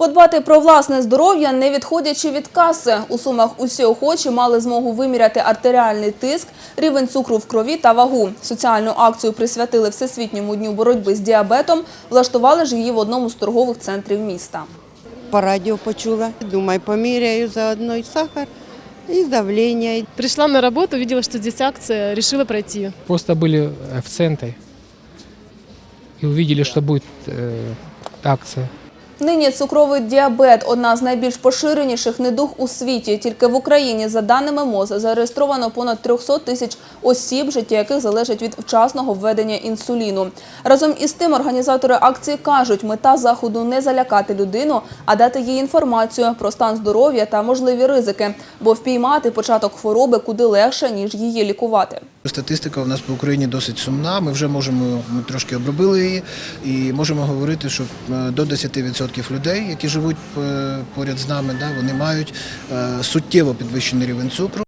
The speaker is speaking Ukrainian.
Подбати про власне здоров'я, не відходячи від каси. У Сумах усі охочі мали змогу виміряти артеріальний тиск, рівень цукру в крові та вагу. Соціальну акцію присвятили Всесвітньому дню боротьби з діабетом. Влаштували ж її в одному з торгових центрів міста. По радио почула. Думаю, померяю заодно и сахар, и давление. Пришла на работу, увидела, что здесь акция, решила пройти. Просто были э, в центре и увидели, что будет э, акция. Нині цукровий діабет – одна з найбільш поширеніших недуг у світі. Тільки в Україні, за даними МОЗ, зареєстровано понад 300 тисяч осіб, життя яких залежить від вчасного введення інсуліну. Разом із тим, організатори акції кажуть, мета заходу не залякати людину, а дати їй інформацію про стан здоров'я та можливі ризики, бо впіймати початок хвороби куди легше, ніж її лікувати. Статистика у нас по Україні досить сумна. Ми вже можемо, ми трошки обробили її і можемо говорити, що е, до 10% людей, які живуть е, поряд з нами, вони мають е, суттєво підвищений рівень цукру.